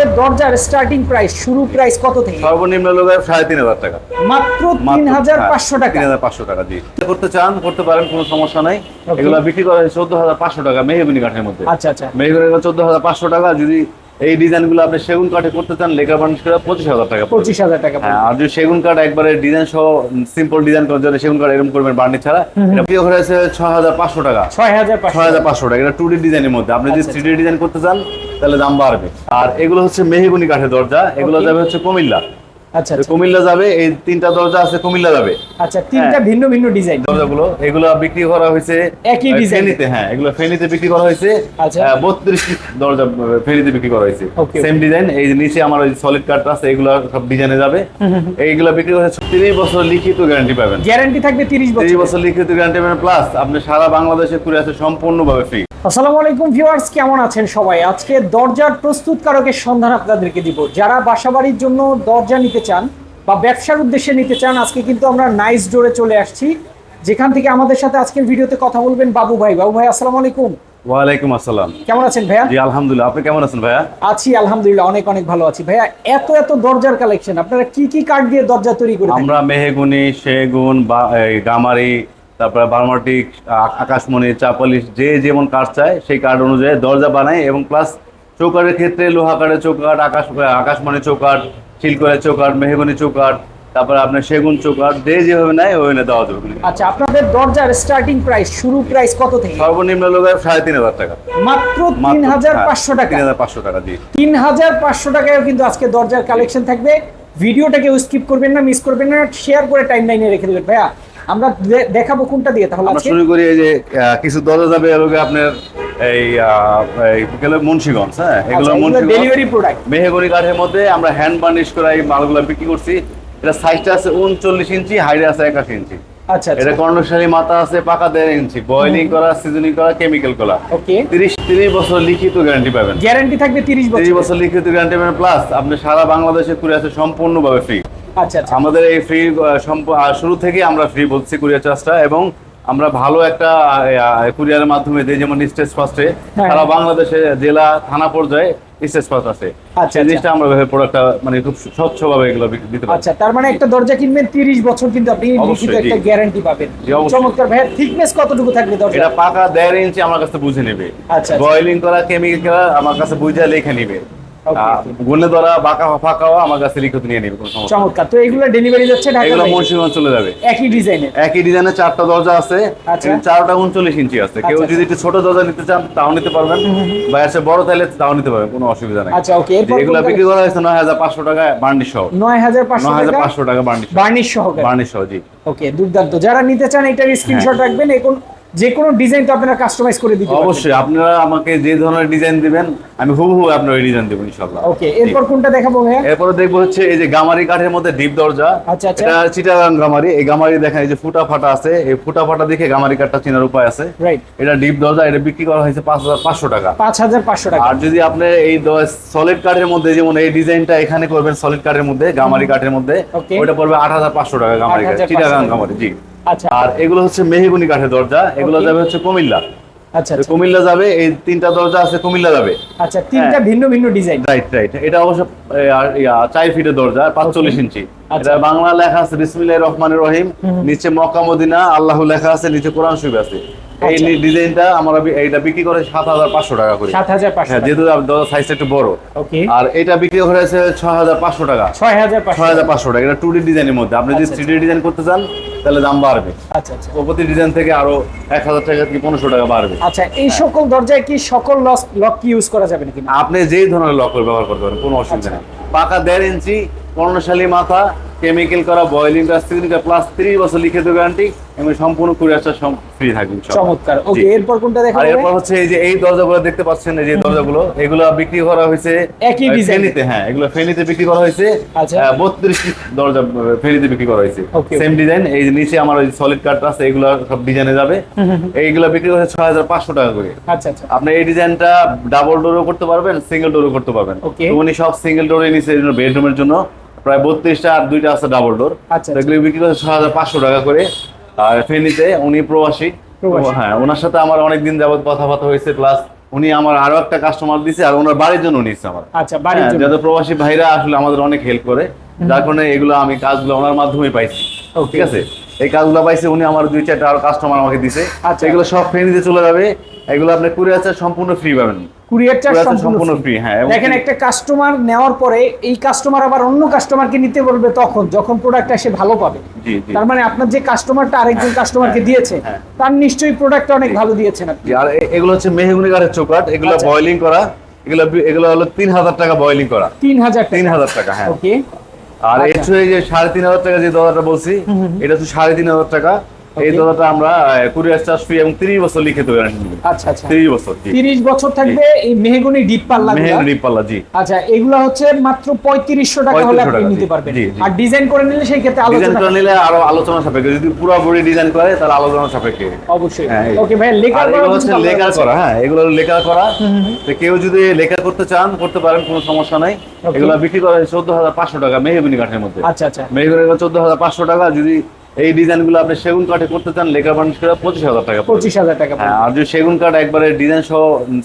আপনাদের দরজার starting price শুরু প্রাইস কত থেকে? সর্বনিম্ন লোক সাড়ে তিন হাজার টাকা। মাত্র তিন হাজার পাঁচশো টাকা। তিন হাজার পাঁচশো টাকা দিয়ে করতে চান করতে পারেন কোনো সমস্যা নাই. এগুলো বিক্রি করা হয় চোদ্দ হাজার পাঁচশো টাকা মেহগুনি কাঠের মধ্যে। আচ্ছা আচ্ছা। মেহগুনি চোদ্দ হাজার পাঁচশো টাকা যদি এই ডিজাইনগুলো আপনি সেগুন কাঠে করতে চান লেকার বার্নিশ করে পঁচিশ হাজার টাকা পঁচিশ হাজার টাকা হ্যাঁ আর যদি সেগুন কাঠ একবারে ডিজাইন সহ সিম্পল ডিজাইন করার জন্য সেগুন কাঠ এরকম করবেন বার্নিশ ছাড়া এটা করা হয়েছে ছয় হাজার পাঁচশো টাকা। ছয় হাজার ছয় পাঁচশো হাজার পাঁচশো টাকা এটা টু ডি ডিজাইনের মধ্যে। আপনি যদি আচ্ছা, থ্রি ডি ডিজাইন করতে চান তাহলে দাম বাড়বে। আর এগুলো হচ্ছে মেহগুনি কাঠের দরজা এগুলো যাবে হচ্ছে কুমিল্লা। আচ্ছা আচ্ছা। কুমিল্লা যাবে এই তিনটা দরজা আছে কুমিল্লা যাবে। আচ্ছা তিনটা হ্যাঁ। ভিন্ন ভিন্ন ডিজাইন দরজাগুলো এগুলো বিক্রি করা হয়েছে একই design। ফেনীতে হ্যাঁ এগুলো ফেনীতে বিক্রি করা হয়েছে। আচ্ছা। বত্রিশ দরজা আহ, ফেনীতে বিক্রি করা হয়েছে। সেম ডিজাইন এই নিচে আমার ওই সলিড কাঠ আছে এগুলো সব ডিজাইনে যাবে। এইগুলো বিক্রি করা হচ্ছে তিরিশ বছর লিখিত গ্যারান্টি পাবেন। গ্যারান্টি থাকবে তিরিশ তিরিশ বছর বছর লিখিত গ্যারান্টি পাবেন প্লাস আপনি সারা বাংলাদেশে ঘুরে আছে সম্পূর্ণভাবে ফ্রি আসসালামু আলাইকুম ভিউয়ার্স কেমন আছেন সবাই? আজকে দরজার প্রস্তুতকারকের সন্ধান আপনাদেরকে দিব। যারা বাসাবাড়ির জন্য দরজা নিতে চান বা ব্যবসার উদ্দেশ্যে নিতে চান আজকে কিন্তু আমরা নাইস ডোরে চলে আসছি। যেখান থেকে আমাদের সাথে আজকের ভিডিওতে কথা বলবেন বাবু ভাই। বাবু ভাই আসসালামু আলাইকুম। ওয়ালাইকুম আসসালাম। কেমন আছেন ভাইয়া? জি আলহামদুলিল্লাহ। আপনি কেমন আছেন ভাইয়া? আছি আলহামদুলিল্লাহ অনেক অনেক ভালো আছি। ভাইয়া এত এত দরজার কালেকশন আপনারা কি কি কাঠ দিয়ে দরজা তৈরি করে আমরা মেহেগুনি সেগুন বা গামারি তারপরে বার্মাটিক আকাশমণি চাপালিশ যে যেমন কাঠ চায় সেই কাঠ অনুযায়ী দরজা বানায় এবং প্লাস চৌকাঠের ক্ষেত্রে লোহা কাঠের চৌকাঠ আকাশ আকাশমণি চৌকাঠ শিলকরের চৌকাঠ মেহগুনি চৌকাঠ তারপরে আপনার সেগুন চৌকাঠ যে যেভাবে নেয় ওইভাবে দেওয়া যাবে। আচ্ছা আপনাদের দরজার স্টার্টিং প্রাইস শুরু প্রাইস কত থেকে? সর্বনিম্ন লোক সাড়ে তিন হাজার টাকা। মাত্র তিন হাজার পাঁচশো টাকা। তিন হাজার পাঁচশো টাকা দিয়ে তিন হাজার পাঁচশো টাকায় কিন্তু আজকে দরজার কালেকশন থাকবে। ভিডিওটাকে স্কিপ করবেন না মিস করবেন না শেয়ার করে টাইম লাইনে রেখে দেবেন ভাইয়া। আমরা দেখাবো কোনটা দিয়ে তাহলে আমরা শুরু করি এই যে কিছু দরজা যাবে এগুলো আপনার এই গেলো মুন্সিগঞ্জ হ্যাঁ? এগুলো মুন্সিগঞ্জ। ডেলিভারি প্রোডাক্ট মেহগনি কাঠের মধ্যে আমরা হ্যান্ড বার্নিশ করা এই মালগুলো বিক্রি করছি। এটা সাইজটা আছে উনচল্লিশ ইঞ্চি হাইটে আছে একাশি ইঞ্চি। আচ্ছা এটা কর্ণশালী মাথা আছে পাকা দেড় ইঞ্চি বয়েলিং করা সিজনিং করা কেমিক্যাল করা। ওকে তিরিশ তিরিশ বছর লিখিত গ্যারান্টি পাবেন। গ্যারান্টি থাকবে তিরিশ বছর লিখিত গ্যারান্টি পাবেন প্লাস আপনি সারা বাংলাদেশে ঘুরে আছে সম্পূর্ণভাবে ফ্রি আচ্ছা আচ্ছা। আমাদের এই ফ্রি শুরু থেকে আমরা ফ্রি বলছি কুরিয়ার চার্জটা এবং আমরা ভালো একটা কুরিয়ারের মাধ্যমে দিই যেমন স্টেজ ফার্স্টে হ্যাঁ। সারা বাংলাদেশে জেলা থানা পর্যায়ে স্টেজ ফার্স্ট আছে। আচ্ছা, সেই জিনিসটা আমরা প্রোডাক্টটা মানে খুব স্বচ্ছভাবে এগুলো দিতে পারি। আচ্ছা তার মানে একটা দরজা কিনবেন তিরিশ বছর কিন্তু আপনি লিখিত একটা গ্যারান্টি পাবেন। চমৎকার। ভাইয়া থিকনেস কতটুকু থাকবে দরজা এটা পাকা দেড় ইঞ্চি আমার কাছে বুঝে নেবে। আচ্ছা, আচ্ছা। বয়েলিং করা কেমিক্যাল আমার কাছে বুঝে লিখে নিবে। গুণে ধরা বাঁকা ফাঁকাও আমার কাছে লিখিত নিয়ে নিবে কোনো সমস্যা চমৎকার। তো এগুলো ডেলিভারি যাচ্ছে ঢাকা এগুলো? মুন্সিগঞ্জ চলে যাবে। একই ডিজাইনের একই ডিজাইনের চারটা দরজা আছে। আচ্ছা। চারটা উনচল্লিশ ইঞ্চি আছে। কেউ আচ্ছা, যদি একটু ছোট দরজা নিতে চান তাও নিতে পারবেন। বা এসে বড় তাহলে তাও নিতে পারবেন কোনো অসুবিধা নেই। আচ্ছা ওকে। এগুলো বিক্রি করা হয়েছে নয় হাজার পাঁচশো টাকা বার্নিশ সহ। নয় হাজার পাঁচশো হাজার পাঁচশো টাকা বার্নিশ বার্নিশ সহকারে। বার্নিশ সহ জি। ওকে দুর্দান্ত। যারা নিতে চান এটার স্ক্রিনশট রাখবেন। এখন যে কোনো ডিজাইন তো আপনারা কাস্টমাইজ করে দিতে অবশ্যই আপনারা আমাকে যে ধরনের ডিজাইন দিবেন আমি হুবহু আপনার ওই ডিজাইন দেবো ইনশাল্লাহ ওকে এরপর কোনটা দেখাবো ভাইয়া? এরপরে দেখব হচ্ছে এই যে গামারি কাঠের মধ্যে ডিপ দরজা। আচ্ছা, আচ্ছা। এটা চিটাগাং গামারি এই গামারি দেখেন এই যে ফুটা ফাটা আছে এই ফুটা ফাটা দেখে গামারি কাঠটা চেনার উপায় আছে। রাইট এটা ডিপ দরজা এটা বিক্রি করা হয়েছে পাঁচ হাজার পাঁচশো টাকা। পাঁচ হাজার পাঁচশো টাকা। আর যদি আপনি এই সলিড কাঠের মধ্যে যেমন এই ডিজাইনটা এখানে করবেন সলিড কাঠের মধ্যে গামারি কাঠের মধ্যে. ওটা পড়বে আট হাজার পাঁচশো টাকা গামারি কাঠ চিটাগাং গামারি জি। আচ্ছা। আর এগুলো হচ্ছে মেহগুনি কাঠের দরজা এগুলো যাবে হচ্ছে কুমিল্লা। আচ্ছা আচ্ছা। কুমিল্লা যাবে এই তিনটা দরজা আছে কুমিল্লা যাবে। আচ্ছা তিনটা হ্যাঁ। ভিন্ন ভিন্ন ডিজাইন। রাইট রাইট এটা অবশ্য চার ফিটের দরজা পাঁচচল্লিশ ইঞ্চি। আচ্ছা। এটা বাংলা লেখা আছে বিসমিল্লাহ রহমানের রহিম। নিচে মক্কা মদিনা আল্লাহ লেখা আছে নিচে কোরআন শরীফ আছে। এই আচ্ছা। ডিজাইনটা আমরা এইটা বিক্রি করে সাত হাজার পাঁচশো টাকা করে। সাত হাজার পাঁচশো হ্যাঁ যেহেতু দরজার সাইজটা একটু বড়। আর এটা বিক্রি করে হয়েছে ছয় হাজার পাঁচশো টাকা। ছয় হাজার ছয় হাজার পাঁচশো টাকা। এটা টু ডি ডিজাইনের মধ্যে। আপনি যদি থ্রি ডি ডিজাইন করতে চান তাহলে দাম বাড়বে। আচ্ছা আচ্ছা। প্রতি ডিজাইন থেকে আরও এক হাজার টাকা কি পনেরোশো টাকা বাড়বে? আচ্ছা এই সকল দরজায় কি সকল লক লক কি ইউজ করা যাবে নাকি? আপনি যেই ধরনের লকের ব্যবহার করতে পারেন কোনো অসুবিধা আচ্ছা। নেই। পাকা দেড় ইঞ্চি পর্ণশালী মাথা কেমিক্যাল করা বয়েলিং কাজ থেকে প্লাস ত্রিশ বছর লিখিত গ্যারান্টি এবং সম্পূর্ণ কুরিয়ারটা ফ্রি থাকবে চমৎকার। ওকে এরপর কোনটা আর দেখাবো এরপর হচ্ছে এই যে এই দরজাগুলো দেখতে পাচ্ছেন এই যে দরজাগুলো এগুলো বিক্রি করা হয়েছে একই ফেনীতে হ্যাঁ এগুলো ফেনীতে বিক্রি করা হয়েছে। আচ্ছা। দরজা ফেনীতে বিক্রি করা হয়েছে। সেম ডিজাইন এই যে নিচে আমার ওই সলিড আছে এগুলো সব ডিজাইনে যাবে। এইগুলো বিক্রি করেছে ছয় হাজার পাঁচশো টাকা করে। আচ্ছা আচ্ছা। আপনি এই ডিজাইনটা ডাবল ডোরও করতে পারবেন সিঙ্গেল ডোরও করতে পারবেন। উনি সব সিঙ্গেল ডোরে নিচে বেডরুমের জন্য প্রায় বত্রিশটা আর দুইটা আছে ডাবল ডোর আচ্ছা, এগুলো বিক্রি করছে ছয় হাজার পাঁচশো টাকা করে। আর ফেনীতে উনি প্রবাসী। হ্যাঁ ওনার সাথে আমার অনেকদিন যাবত কথাবার্তা হয়েছে প্লাস উনি আমার আরও একটা কাস্টমার দিছে আর ওনার বাড়ির জন্য নিচ্ছে আমার। আচ্ছা বাড়ির হ্যাঁ, জন্য। যাতে প্রবাসী ভাইরা আসলে আমাদের অনেক হেল্প করে যার কারণে এগুলো আমি কাজগুলো ওনার মাধ্যমে পাইছি। ঠিক আছে? এই কাজগুলো পাইছে উনি আমার দুই চারটা আরও কাস্টমার আমাকে দিছে। আচ্ছা। এগুলো সব ফ্রেন্ডিতে চলে যাবে এগুলো আপনি করে আছে সম্পূর্ণ ফ্রি পাবেন। কুরিয়ার চার্জ কুরিয়ার চার্জ সম্পূর্ণ ফ্রি হ্যাঁ দেখেন একটা কাস্টমার নেওয়ার পরে এই কাস্টমার আবার অন্য কাস্টমারকে নিতে বলবে তখন যখন প্রোডাক্টটা সে ভালো পাবে। তার মানে আপনার যে কাস্টমারটা আরেকজন কাস্টমারকে দিয়েছে হ্যাঁ। তার নিশ্চয়ই প্রোডাক্টটা অনেক ভালো দিয়েছেন আপনি। আর এগুলো হচ্ছে মেহগুনি কাঠের চৌকাট এগুলো আচ্ছা। বয়লিং করা এগুলো এগুলো হলো তিন হাজার টাকা বয়লিং করা। তিন হাজার তিন হাজার টাকা হ্যাঁ। ওকে আর আচ্ছা। এর যে সাড়ে তিন হাজার টাকা যে দরজাটা বলছি এটা হচ্ছে সাড়ে তিন হাজার টাকা। এই. দরজাটা আমরা কুরিয়ার চার্জ ফ্রি এবং তিরিশ বছর লিখিত গ্যারান্টি আচ্ছা আচ্ছা। তিরিশ বছর জি। তিরিশ বছর থাকবে এই মেহগনি ডিপ পাল্লা মেহের ডিপাল্লা জি। আচ্ছা এগুলো হচ্ছে মাত্র পঁয়ত্রিশশো টাকা হলে আপনি নিতে পারবেন। আর ডিজাইন করে নিলে সেই ক্ষেত্রে ডিজাইন আলোচনা করে নিলে আরও আলোচনা সাপেক্ষে। যদি পুরো বডি ডিজাইন করে তাহলে আলোচনা সাপেক্ষে। অবশ্যই। ওকে ভাই লেকার করা হচ্ছে পাল্লা লেকার করা হ্যাঁ এগুলো লেকার করা। তো কেউ যদি লেকার করতে চান করতে পারেন কোনো সমস্যা নাই. এগুলো বিক্রি করা চোদ্দ হাজার পাঁচশো টাকা মেহগুনি কাঠের মধ্যে। আচ্ছা আচ্ছা। মেহগুনি চোদ্দ হাজার পাঁচশো টাকা যদি এই ডিজাইনগুলো আপনি সেগুন কাঠে করতে চান লেখা বানিস করে পঁচিশ হাজার টাকা পঁচিশ হাজার টাকা হ্যাঁ আর যদি সেগুন কাঠ একবারে ডিজাইন সহ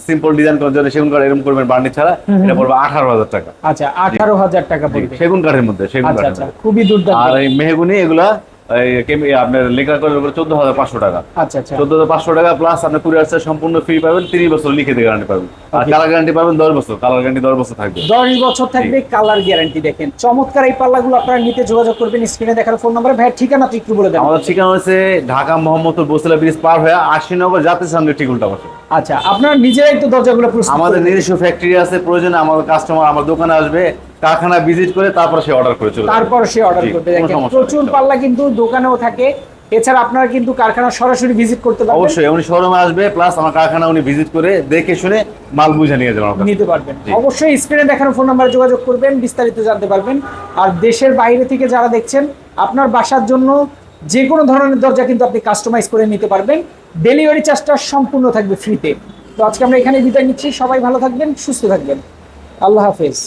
সিম্পল ডিজাইন করার জন্য সেগুন কাঠ এরকম করবেন বার্নি ছাড়া এটা পড়বে আঠারো হাজার টাকা। আচ্ছা আঠারো হাজার টাকা পড়বে। সেগুন কাঠের মধ্যে সেগুন কাঠ কাঠের আচ্ছা। খুবই দুর্দান্ত। আর এই মেহগুনি এগুলা আপনার লেকার করে চোদ্দ হাজার পাঁচশো টাকা। আচ্ছা চোদ্দ হাজার পাঁচশো টাকা প্লাস আপনি কুরিয়ার চার্জ সম্পূর্ণ ফ্রি পাবেন তিরিশ বছর লিখিত গ্যারান্টি পাবেন। আর কালার গ্যারান্টি পাবেন দশ বছর কালার গ্যারান্টি দশ বছর থাকবে। দশ বছর থাকবে কালার গ্যারান্টি দেখেন। চমৎকার এই পাল্লাগুলো আপনারা নিতে যোগাযোগ করবেন স্ক্রিনে দেখার ফোন নাম্বার ভাইয়ের ঠিকানা একটু বলে দেন। আমাদের ঠিকানা হচ্ছে ঢাকা মোহাম্মদপুর বসিলা ব্রিজ পার হয়ে আশিনগর জাতীয় সঙ্গে ঠিক উল্টা পাশে। আচ্ছা আপনারা নিজেরাই তো দরজাগুলো আমাদের নিজস্ব ফ্যাক্টরি আছে প্রয়োজনে আমাদের কাস্টমার আমার দোকানে আসবে। কারখানা ভিজিট করে তারপর সে অর্ডার করে চলে তারপর সে অর্ডার করতে দেখেন প্রচুর পাল্লা কিন্তু দোকানেও থাকে। এছাড়া আপনারা কিন্তু কারখানা সরাসরি ভিজিট করতে পারবেন। অবশ্যই উনি শোরুমে আসবে প্লাস আমার কারখানা উনি ভিজিট করে দেখে শুনে মাল বুঝে নিয়ে যাবেন নিতে পারবেন। অবশ্যই স্ক্রিনে দেখানো ফোন নাম্বারে যোগাযোগ করবেন বিস্তারিত জানতে পারবেন। আর দেশের বাইরে থেকে যারা দেখছেন আপনার বাসার জন্য যে কোনো ধরনের দরজা কিন্তু আপনি কাস্টমাইজ করে নিতে পারবেন। ডেলিভারি চার্জটা সম্পূর্ণ থাকবে ফ্রিতে তো আজকে আমরা এখানে বিদায় নিচ্ছি। সবাই ভালো থাকবেন সুস্থ থাকবেন। আল্লাহ হাফেজ।